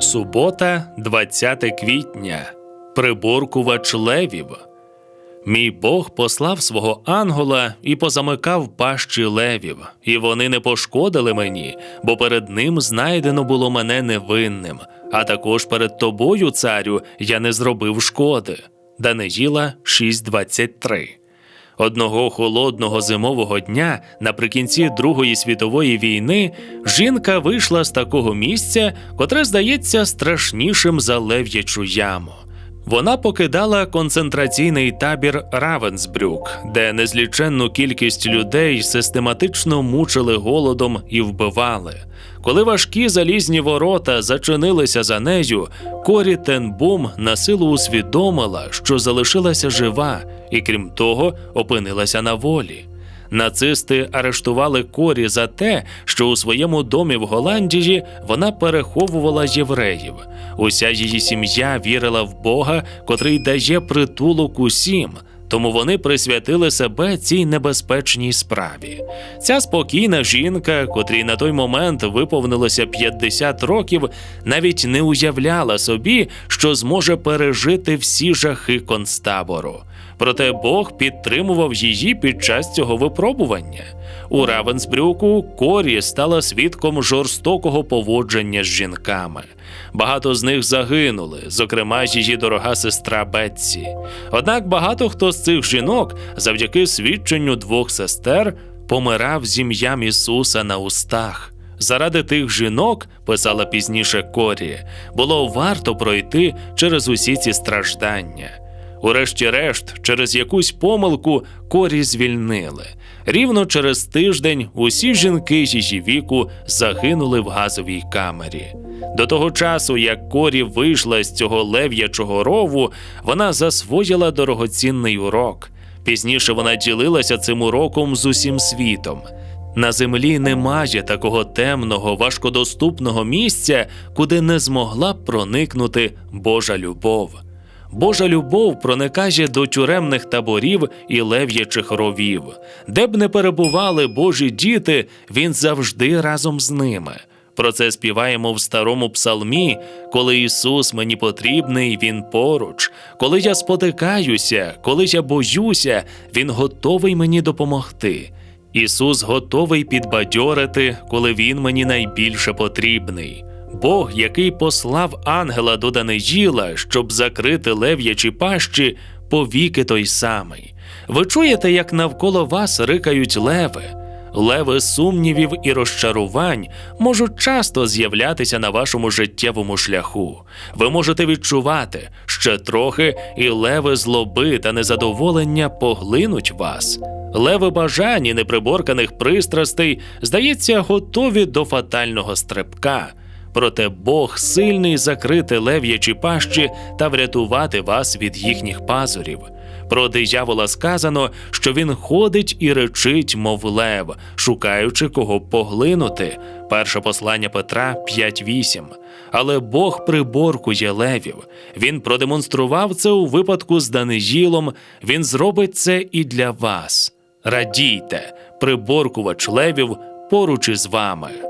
Субота, 20 квітня. Приборкувач левів. Мій Бог послав свого ангела і позамикав пащі левів, і вони не пошкодили мені, бо перед ним знайдено було мене невинним, а також перед тобою, царю, я не зробив шкоди. Даниїла 6.23 Одного холодного зимового дня наприкінці Другої світової війни жінка вийшла з такого місця, котре здається страшнішим за лев'ячу яму. Вона покидала концентраційний табір Равенсбрюк, де незліченну кількість людей систематично мучили голодом і вбивали. Коли важкі залізні ворота зачинилися за нею, Корі Тенбум на силу усвідомила, що залишилася жива, і крім того, опинилася на волі. Нацисти арештували Корі за те, що у своєму домі в Голландії вона переховувала євреїв. Уся її сім'я вірила в Бога, котрий дає притулок усім. Тому вони присвятили себе цій небезпечній справі. Ця спокійна жінка, котрій на той момент виповнилося 50 років, навіть не уявляла собі, що зможе пережити всі жахи концтабору. Проте Бог підтримував її під час цього випробування. У Равенсбрюку Корі стала свідком жорстокого поводження з жінками. Багато з них загинули, зокрема її дорога сестра Бетсі. Однак багато хто з цих жінок, завдяки свідченню двох сестер, помирав з ім'ям Ісуса на устах. Заради тих жінок, писала пізніше Корі, було варто пройти через усі ці страждання. Урешті-решт, через якусь помилку корі звільнили. Рівно через тиждень усі жінки її віку загинули в газовій камері. До того часу, як Корі вийшла з цього лев'ячого рову, вона засвоїла дорогоцінний урок. Пізніше вона ділилася цим уроком з усім світом. На землі немає такого темного, важкодоступного місця, куди не змогла проникнути Божа любов. Божа любов проникає до тюремних таборів і лев'ячих ровів. Де б не перебували Божі діти, він завжди разом з ними. Про це співаємо в старому псалмі, коли Ісус мені потрібний, Він поруч. Коли я спотикаюся, коли я боюся, Він готовий мені допомогти. Ісус готовий підбадьорити, коли Він мені найбільше потрібний. Бог, який послав ангела до Даниїла, щоб закрити лев'ячі пащі, повіки той самий. Ви чуєте, як навколо вас рикають леви. Леви сумнівів і розчарувань можуть часто з'являтися на вашому життєвому шляху. Ви можете відчувати, ще трохи, і леви злоби та незадоволення поглинуть вас. Леви бажань і неприборканих пристрастей, здається, готові до фатального стрибка. Проте Бог сильний закрити лев'ячі пащі та врятувати вас від їхніх пазурів. Про диявола сказано, що він ходить і речить, мов лев, шукаючи кого поглинути. Перше послання Петра 5.8. Але Бог приборкує левів. Він продемонстрував це у випадку з Даниїлом. Він зробить це і для вас. Радійте, приборкувач левів поруч із вами.